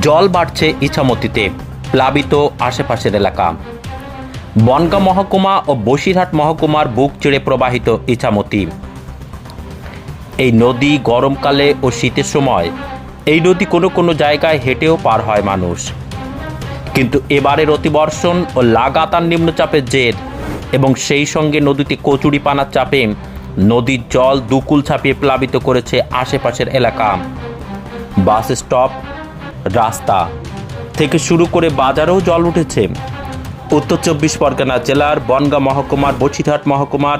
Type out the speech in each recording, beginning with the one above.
জল বাড়ছে ইছামতিতে, প্লাবিত আশেপাশের এলাকা। বনগাঁ মহকুমা ও বসিরহাট মহকুমার বুক চিড়ে প্রবাহিত ইছামতি। এই নদী গরমকালে ও শীতের সময়, এই নদী কোনো কোনো জায়গায় হেঁটেও পার হয় মানুষ। কিন্তু এবারের অতিবর্ষণ ও লাগাতার নিম্নচাপের জের এবং সেই সঙ্গে নদীতে কচুরিপানার চাপে নদীর জল দুকুল ছাপিয়ে প্লাবিত করেছে আশেপাশের এলাকা। বাস স্টপ রাস্তা থেকে শুরু করে বাজারেও জল উঠেছে। উত্তর চব্বিশ পরগনা জেলার বনগাঁ মহকুমার বছিরহাট মহকুমার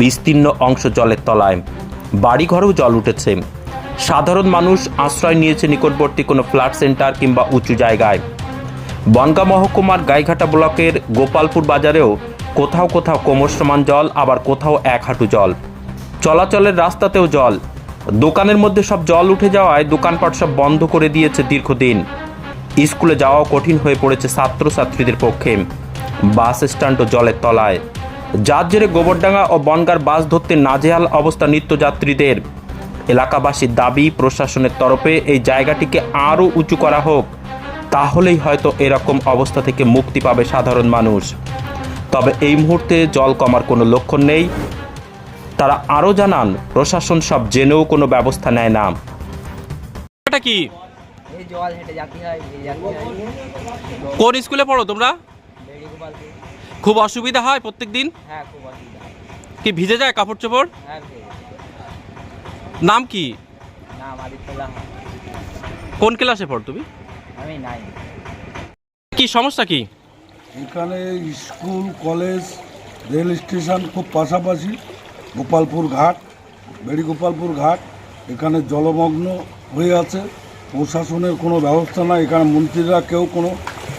বিস্তীর্ণ অংশ জলের তলায় বাড়িঘরেও জল উঠেছে। সাধারণ মানুষ আশ্রয় নিয়েছে নিকটবর্তী কোনো ফ্ল্যাট সেন্টার কিংবা উঁচু জায়গায়। বনগাঁ মহকুমার গাইঘাটা ব্লকের গোপালপুর বাজারেও কোথাও কোথাও কোমর সমান জল, আবার কোথাও এক হাঁটু জল। চলাচলের রাস্তাতেও জল দোকানের মধ্যে সব জল উঠে যাওয়ায় দোকানপাট সব বন্ধ করে দিয়েছে দীর্ঘদিন। স্কুলে যাওয়াও কঠিন হয়ে পড়েছে ছাত্রছাত্রীদের পক্ষে। বাস স্ট্যান্ডও জলের তলায়। যার জেরে গোবরডাঙ্গা ও বনগার বাস ধরতে নাজেহাল অবস্থা নিত্যযাত্রীদের। এলাকাবাসীর দাবি, প্রশাসনের তরফে এই জায়গাটিকে আরও উঁচু করা হোক। তাহলেই হয়তো এরকম অবস্থা থেকে মুক্তি পাবে সাধারণ মানুষ। তবে এই মুহূর্তে জল কমার কোনো লক্ষণ নেই। তারা আরও জানান প্রশাসন সব জেনেও কোনো ব্যবস্থা নেয় না। কি? কোন স্কুলে পড়ো তোমরা? খুব অসুবিধা হয় প্রত্যেক দিন হ্যাঁ। কি ভিজে যায় কাপড় চোপড়? হ্যাঁ নাম কি? কোন ক্লাসে পড় তুমি? কি সমস্যা কি? এখানে স্কুল কলেজ রেল স্টেশন খুব পাশাপাশি। গোপালপুর ঘাট বেড়ি গোপালপুর ঘাট এখানে জলমগ্ন হয়ে আছে। প্রশাসনের কোনো ব্যবস্থা নাই এখানে মন্ত্রীরা কেউ কোনো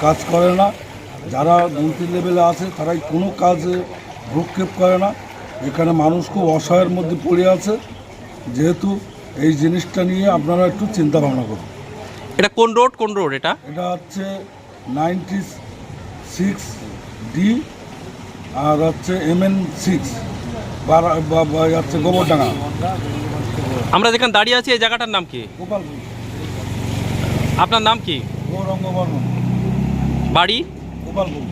কাজ করে না। যারা মন্ত্রী লেভেলে আছে তারাই কোনো কাজে ভ্রুক্ষেপ করে না। এখানে মানুষ খুব অসহায়ের মধ্যে পড়ে আছে। যেহেতু এই জিনিসটা নিয়ে আপনারা একটু চিন্তা ভাবনা করুন। এটা কোন রোড? কোন রোড এটা? এটা হচ্ছে নাইনটি সিক্স ডি আর হচ্ছে এম এন সিক্স। গোবরডাঙ্গা। আমরা যেখানে দাঁড়িয়ে আছি এই জায়গাটার নাম কি? গোপালপুর। আপনার নাম কি? গৌরঙ্গ বর্মন। বাড়ি? গোপালপুর।